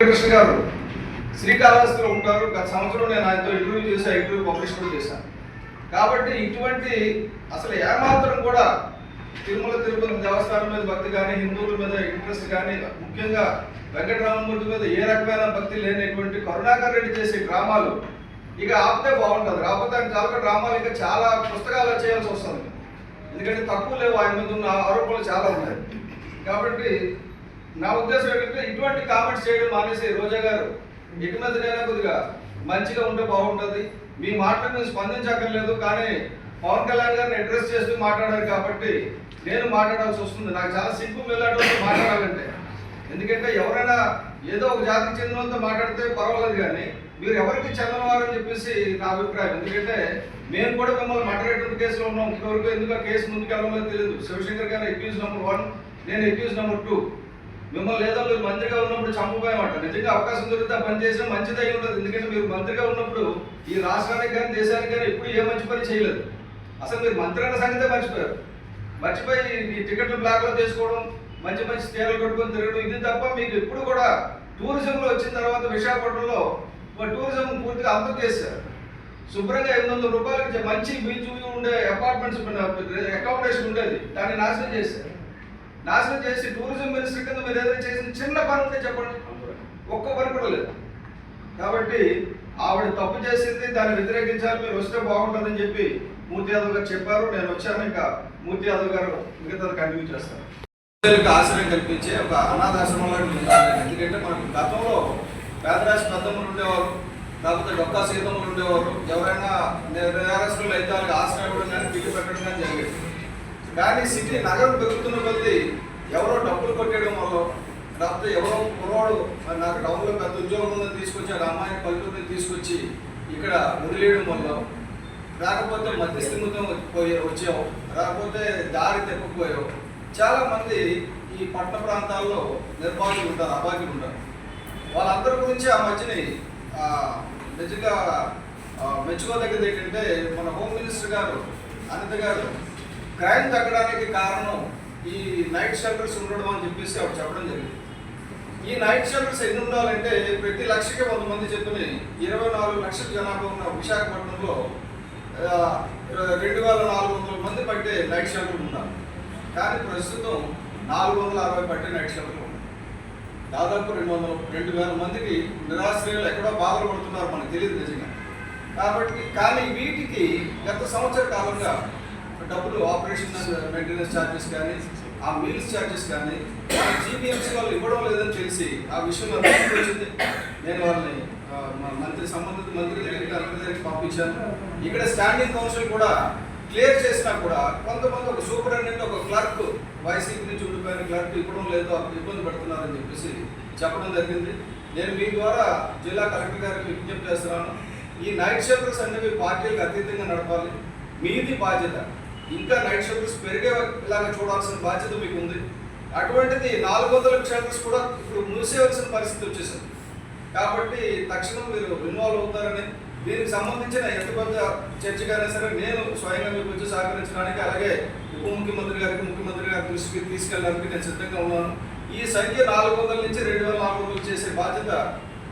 కృష్ణ గారు శ్రీకాళహస్తిలో ఉంటారు. గత సంవత్సరం నేను ఆయనతో ఇంటర్వ్యూ చేశాను ఇంటర్వ్యూ పబ్లిష్ కూడా చేశాను కాబట్టి ఇటువంటి అసలు ఏమాత్రం కూడా తిరుమల తిరుపతి దేవస్థానం మీద భక్తి కానీ హిందువుల మీద ఇంట్రెస్ట్ కానీ ముఖ్యంగా వెంకటరామమూర్తి మీద ఏ రకమైన భక్తి లేనటువంటి కరుణాకర్ రెడ్డి చేసే డ్రామాలు ఇక ఆపితే బాగుంటుంది. కాకపోతే ఆయన చాలా డ్రామాలు ఇంకా చాలా పుస్తకాలు చేయాల్సి వస్తుంది. ఎందుకంటే తక్కువ లేవు ఆయన మీద ఉన్న ఆరోపణలు చాలా ఉన్నాయి. కాబట్టి నా ఉద్దేశం ఏంటంటే ఇటువంటి కామెంట్స్ చేయడం మానేసి రోజా గారు. ఇటు మధ్యనైనా కొద్దిగా మంచిగా ఉంటే బాగుంటుంది. మీ మాటలు మీరు స్పందించక్కర్లేదు కానీ పవన్ కళ్యాణ్ గారిని అడ్రస్ చేస్తూ మాట్లాడారు కాబట్టి నేను మాట్లాడాల్సి వస్తుంది. నాకు చాలా సింపుల్ వెళ్ళాడు మాట్లాడాలంటే. ఎందుకంటే ఎవరైనా ఏదో ఒక జాతికి చెందిన వాళ్ళతో మాట్లాడితే పర్వాలేదు కానీ మీరు ఎవరికి చెందనవారని చెప్పేసి నా అభిప్రాయం. ఎందుకంటే మేము కూడా మిమ్మల్ని మటరేటర్ కేసులో ఉన్నాం ఇంతవరకు ఎందుకు ఆ కేసు ముందుకు వెళ్ళమో తెలియదు. శివశంకర్ గారు ఎక్యూజ్ నెంబర్ వన్ నేను ఎక్యూజ్ నెంబర్ టూ మిమ్మల్ని లేదా మీరు మంత్రిగా ఉన్నప్పుడు చంపబోయమాట నిజంగా అవకాశం దొరికితే ఆ పని చేసినా ఉండదు ఎందుకంటే మీరు మంత్రిగా ఉన్నప్పుడు ఈ రాష్ట్రానికి కానీ దేశానికి కానీ ఎప్పుడు ఏ మంచి పని చేయలేదు అసలు మీరు మంత్రి అన్న సంగతే మర్చిపోయారు మర్చిపోయి ఈ టికెట్లు బ్లాక్లో తీసుకోవడం మంచి మంచి చీరలు కట్టుకొని తిరగడం ఇది తప్ప మీకు ఎప్పుడు కూడా టూరిజంలో వచ్చిన తర్వాత విశాఖపట్నంలో టూరిజం పూర్తిగా అంతం చేశారు శుభ్రంగా ఎనిమిది వందల రూపాయలకి మంచి బీచ్ ఉండే అపార్ట్మెంట్స్ అకామిడేషన్ ఉండేది దాన్ని నాశనం చేశారు నాశనం చేసి టూరిజం మినిస్టర్ కింద మీరు ఏదైనా చేసిన చిన్న పని ఉంటే చెప్పండి. ఒక్క పని కూడా లేదు. కాబట్టి ఆవిడ తప్పు చేసింది దాన్ని వ్యతిరేకించాలి మీరు వస్తే బాగుంటుందని చెప్పి మూర్తి యాదవ్ గారు చెప్పారు. నేను వచ్చాను ఇంకా మూర్తి యాదవ్ గారు మిగతా కంటిన్యూ చేస్తాను ఆశ్రయం కల్పించే ఒక అనాథాశ్రమంలో ఎందుకంటే మనకు గతంలో పేదరాశి పెద్దమ్మలు ఉండేవారు లేకపోతే డొక్కా సీతమ్మలు ఉండేవారు. ఎవరైనా నేరస్తులు అయితే వాళ్ళకి ఆశ్రయం ఇవ్వడం కానీ పిల్లి పెట్టడం కానీ జరిగేది. కానీ సిటీ నగరం పెరుగుతున్న కొద్దీ ఎవరో డబ్బులు కొట్టేయడం వల్ల లేకపోతే ఎవరో కుర్రాడు నాకు టౌన్లో పెద్ద ఉద్యోగం ఉందని తీసుకొచ్చి ఆ అమ్మాయిని పల్లెటూరుని తీసుకొచ్చి ఇక్కడ వదిలేయడం వల్ల రాకపోతే మధ్యస్థిమితం పోయే వచ్చావు రాకపోతే దారి తెప్పపోయావు చాలా మంది ఈ పట్టణ ప్రాంతాల్లో నిర్వాహకులు ఉంటారు అభాగ్యులు ఉంటారు. వాళ్ళందరి గురించి ఆ మధ్యని నిజంగా మెచ్చుకోదగ్గది ఏంటంటే మన హోమ్ మినిస్టర్ గారు అనిత గారు క్రైమ్ తగ్గడానికి కారణం ఈ నైట్ షెల్టర్స్ ఉండడం అని చెప్పేసి ఆవిడ చెప్పడం జరిగింది. ఈ నైట్ షెల్టర్స్ ఎన్ని ఉండాలంటే ప్రతి లక్షకి వంద మంది చెప్పిన ఇరవై నాలుగు లక్షల జనాభా ఉన్న విశాఖపట్నంలో రెండు వేల నాలుగు వందల మంది పట్టే నైట్ షెల్టర్ ఉన్నారు కానీ ప్రస్తుతం నాలుగు వందల అరవై పట్టే నైట్ షెల్టర్ ఉన్నాయి. దాదాపు రెండు వందల రెండు వేల మందికి నిరాశ్రయాలు ఎక్కడో బాధలు పడుతున్నారు మనకు తెలియదు నిజంగా. కాబట్టి కానీ వీటికి గత సంవత్సర కాలంగా డబ్బులు ఆపరేషన్ మెయింటెనెన్స్ ఛార్జెస్ కానీ ఆ మీల్స్ ఛార్జెస్ కానీ జీపీఎంసీ వాళ్ళు ఇవ్వడం లేదని తెలిసి ఆ విషయం వచ్చింది. నేను వాళ్ళని మంత్రి సంబంధిత మంత్రి దగ్గరికి అందరి దగ్గరికి పంపించాను. ఇక్కడ స్టాండింగ్ కౌన్సిల్ కూడా క్లియర్ చేసినా కూడా కొంతమంది ఒక సూపరింటెండెంట్ ఒక క్లర్క్ వైసీపీ నుంచి ఉండిపోయిన క్లర్క్ ఇవ్వడం లేదు ఇబ్బంది పెడుతున్నారని చెప్పేసి చెప్పడం జరిగింది. నేను మీ ద్వారా జిల్లా కలెక్టర్ గారికి విజ్ఞప్తి చేస్తున్నాను. ఈ నైట్ షెల్టర్స్ అనేవి పార్టీలకు అతీతంగా నడపాలి. మీది బాధ్యత. ఇంకా నైట్ షెల్టర్స్ పెరిగేలాగా చూడాల్సిన బాధ్యత మీకు ఉంది అటువంటిది నాలుగు వందల షెల్టర్స్ కూడా ఇప్పుడు మూసేయవలసిన పరిస్థితి వచ్చేసింది. కాబట్టి తక్షణం మీరు ఇన్వాల్వ్ అవుతారని దీనికి సంబంధించిన ఎంత పెద్ద చర్చకైనా సరే నేను స్వయంగా మీకు వచ్చి సహకరించడానికి అలాగే ఉప ముఖ్యమంత్రి గారికి ముఖ్యమంత్రి గారి దృష్టికి తీసుకెళ్ళడానికి నేను సిద్ధంగా ఉన్నాను. ఈ సంఖ్య నాలుగు వందల నుంచి రెండు వేల నాలుగు వందలు చేసే బాధ్యత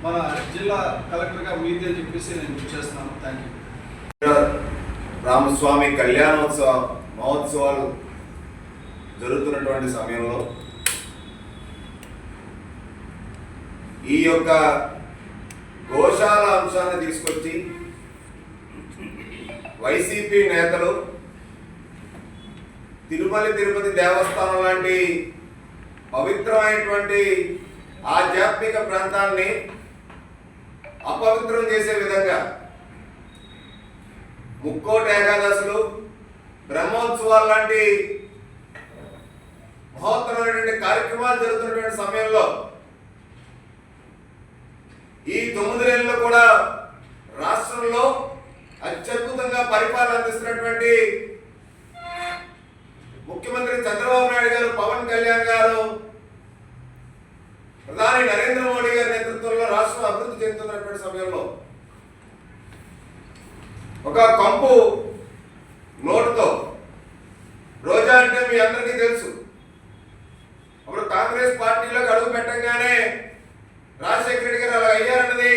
మన జిల్లా కలెక్టర్గా మీదే అని చెప్పేసి నేను చేస్తున్నాను. థ్యాంక్ యూ రామస్వామి కళ్యాణోత్సవ మహోత్సవాలు జరుగుతున్నటువంటి సమయంలో ఈ యొక్క గోశాల అంశాన్ని తీసుకొచ్చి వైసీపీ నేతలు తిరుమల తిరుపతి దేవస్థానం లాంటి పవిత్రమైనటువంటి ఆధ్యాత్మిక ప్రాంతాన్ని అపవిత్రం చేసే విధంగా ముక్కోటి ఏకాదశులు బ్రహ్మోత్సవాలు లాంటి మహోత్తరమైనటువంటి కార్యక్రమాలు జరుగుతున్నటువంటి సమయంలో ఈ తొమ్మిది నెలల్లో కూడా రాష్ట్రంలో అత్యద్భుతంగా పరిపాలన అందిస్తున్నటువంటి ముఖ్యమంత్రి చంద్రబాబు నాయుడు గారు పవన్ కళ్యాణ్ గారు ప్రధాని నరేంద్ర మోడీ గారి నేతృత్వంలో రాష్ట్రం అభివృద్ధి చెందుతున్నటువంటి సమయంలో ఒక కంపు నోటుతో రోజా అంటే మీ అందరికీ తెలుసు. అప్పుడు కాంగ్రెస్ పార్టీలో అడుగు పెట్టంగానే రాజశేఖర రెడ్డి గారు అలా అయ్యారన్నది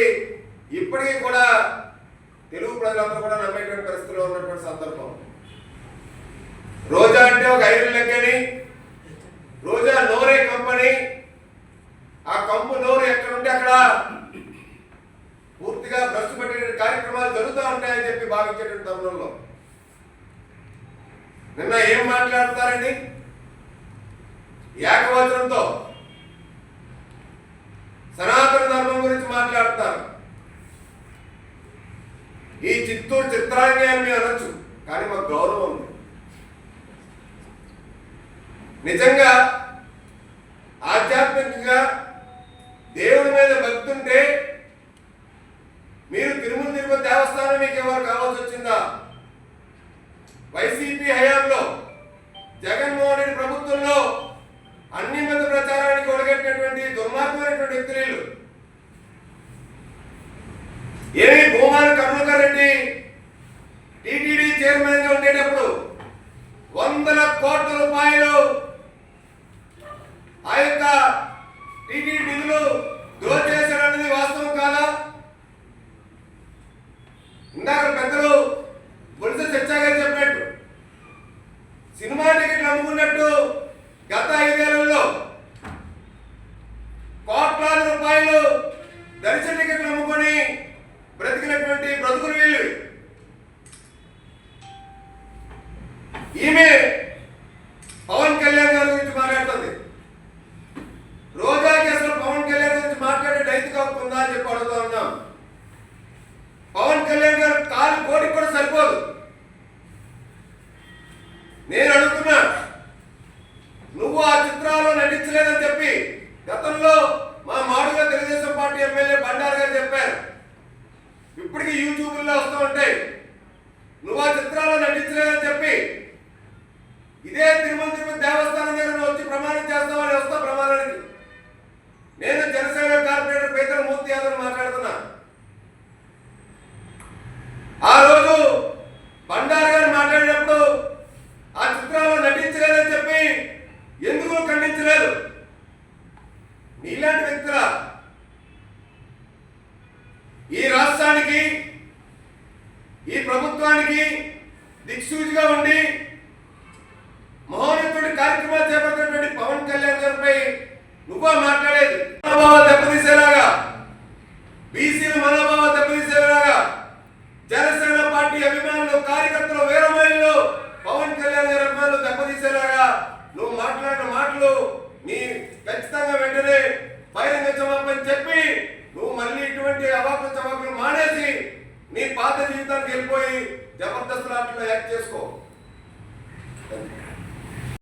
ఇప్పటికీ కూడా తెలుగు ప్రజలందరూ కూడా నమ్మేటువంటి పరిస్థితుల్లో ఉన్నటువంటి సందర్భం. రోజా అంటే ఒక ఐరన్ లెక్కని రోజా నోరే కంపెనీ ఆ కంపు నోరు ఎక్కడ ఉంటే అక్కడ పూర్తిగా భ్రష్టు కార్యక్రమాలు జరుగుతూ ఉంటాయని చెప్పి భావించేటువంటి తరుణంలో. నిన్న ఏం మాట్లాడతారండి ఏకవచనంతో సనాతన ధర్మం గురించి మాట్లాడతారు. ఈ చిత్తూరు చిత్రాంగి అని మీరు అనొచ్చు కానీ మాకు గౌరవం ఉంది. నిజంగా ఆధ్యాత్మికంగా దేవుడి మీద భక్తుంటే మీరు తిరుమల తిరుపతి దేవస్థానం మీకు ఎవరు కావాల్సి వచ్చిందా? వైసీపీ హయాంలో జగన్మోహన్ రెడ్డి ప్రభుత్వంలో అన్ని మత ప్రచారానికి ఒడగట్టినటువంటి దుర్మార్గమైనటువంటి వ్యక్తులు ఏమి భూమాన కరుణ ఈమె ఆ చిత్రాల్లో నటించలేదని చెప్పి ఎందుకు ఖండించలేదు? నీలాంటి వ్యక్తుల? ఈ రాష్ట్రానికి ఈ ప్రభుత్వానికి దిక్సూచిగా ఉండి మహోన్నతుడి కార్యక్రమాలు చేపట్టినటువంటి పవన్ కళ్యాణ్ గారిపై నువ్వు మాట్లాడు మాట్లాడిన మాటలు నీ ఖచ్చితంగా వెంటనే బహిరంగ క్షమాపణ చెప్పి నువ్వు మళ్ళీ ఇటువంటి అవాకులు చవాకులు మానేసి నీ పాత జీవితానికి వెళ్ళిపోయి జబర్దస్త్ లాట్లో యాక్ట్ చేసుకో.